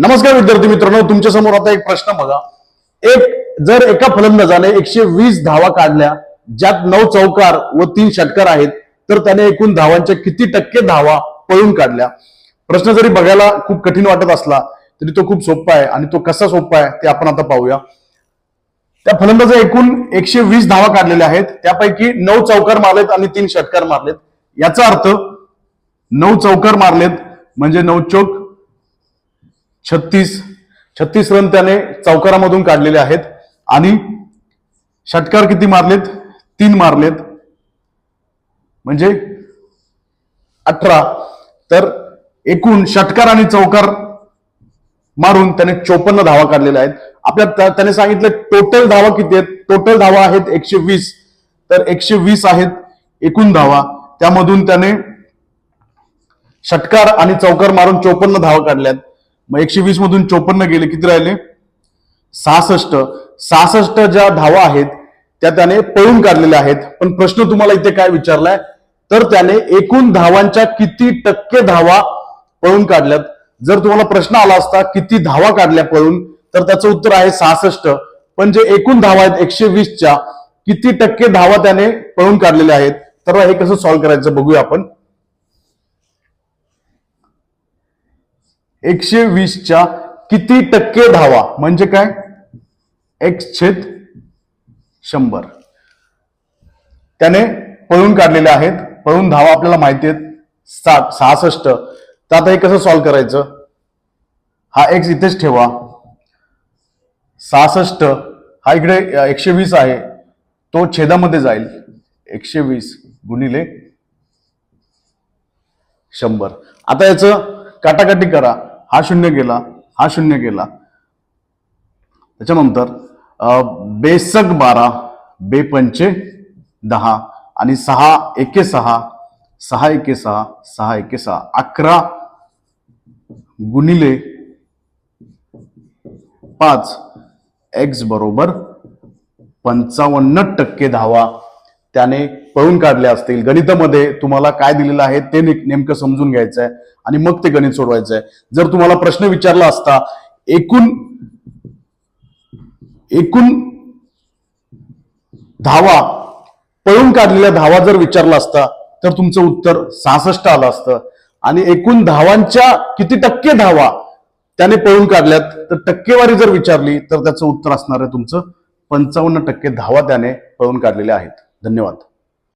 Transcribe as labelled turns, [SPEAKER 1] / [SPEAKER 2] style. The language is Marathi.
[SPEAKER 1] नमस्कार विद्यार्थी मित्रांनो तुमच्यासमोर आता एक प्रश्न बघा. एक जर एका फलंदाजाने एकशे वीस धावा काढल्या ज्यात नऊ चौकार व तीन षटकार आहेत तर त्याने एकूण धावांच्या किती टक्के धावा पळून काढल्या? प्रश्न जरी बघायला खूप कठीण वाटत असला तरी तो खूप सोपा आहे आणि तो कसा सोपा आहे ते आपण आता पाहूया. त्या फलंदाजा एकूण एकशे वीस धावा काढलेल्या आहेत त्यापैकी नऊ चौकार मारलेत आणि तीन षटकार मारलेत. याचा अर्थ नऊ चौकार मारलेत म्हणजे नऊ चौक छत्तीस छत्तीस रन त्याने चौकारामधून काढलेले आहेत. आणि षटकार किती मारलेत? तीन मारलेत. म्हणजे अठरा. तर एकूण षटकार आणि चौकार मारून त्याने चोपन्न धावा काढलेल्या आहेत. आपल्या त्याने सांगितलं टोटल धावा किती आहेत? टोटल धावा आहेत एकशे वीस. तर एकशे वीस आहेत एकूण धावा. त्यामधून त्याने षटकार आणि चौकार मारून चोपन्न धावा काढल्यात. मग एकशे वीस मधून चोपन्न गेले किती राहिले? सहासष्ट. सहासष्ट ज्या धावा आहेत त्या त्याने पळून काढलेल्या आहेत. पण प्रश्न तुम्हाला इथे काय विचारलाय? तर त्याने एकूण धावांच्या किती टक्के धावा पळून काढल्यात? जर तुम्हाला प्रश्न आला असता किती धावा काढल्या पळून? तर त्याचं उत्तर आहे सहासष्ट. पण जे एकूण धावा आहेत एकशे वीसच्या किती टक्के धावा त्याने पळून काढलेल्या आहेत? तर हे कसं सॉल्व्ह करायचं बघूया आपण. एकशे वीसच्या किती टक्के धावा? म्हणजे काय? एक्स छेद शंभर. त्याने पळून काढलेले आहेत. पळून धावा आपल्याला माहिती आहेत. सात सहासष्ट. तर आता हे कसं सॉल्व्ह करायचं? हा एक्स इथेच ठेवा. सहासष्ट. हा इकडे एकशे वीस आहे. तो छेदामध्ये जाईल. एकशे वीस गुणिले शंभर. आता याचं काटाकाटी करा. हा शून्य गेला हा शून्य गेला. त्याच्यानंतर बेसक बारा बेपंचे दहा आणि सहा एके सहा सहा एके सहा सहा एके सहा अकरा गुणिले पाच एक्स बरोबर पंचावन्न टक्के धावा. त्याने पळून काढल्या असतील. गणितामध्ये तुम्हाला काय दिलेलं आहे ते नेमकं समजून घ्यायचं आहे आणि मग ते गणित सोडवायचं आहे जर तुम्हाला प्रश्न विचारला असता एकूण एकूण धावा पळून काढलेल्या धावा जर विचारला असता तर तुमचं उत्तर सहासष्ट आलं असतं. आणि एकूण धावांच्या किती टक्के धावा त्याने पळून काढल्यात तर टक्केवारी जर विचारली तर त्याचं उत्तर असणार आहे तुमचं पंचावन्न टक्के धावा त्याने पळून काढलेल्या आहेत. धन्यवाद.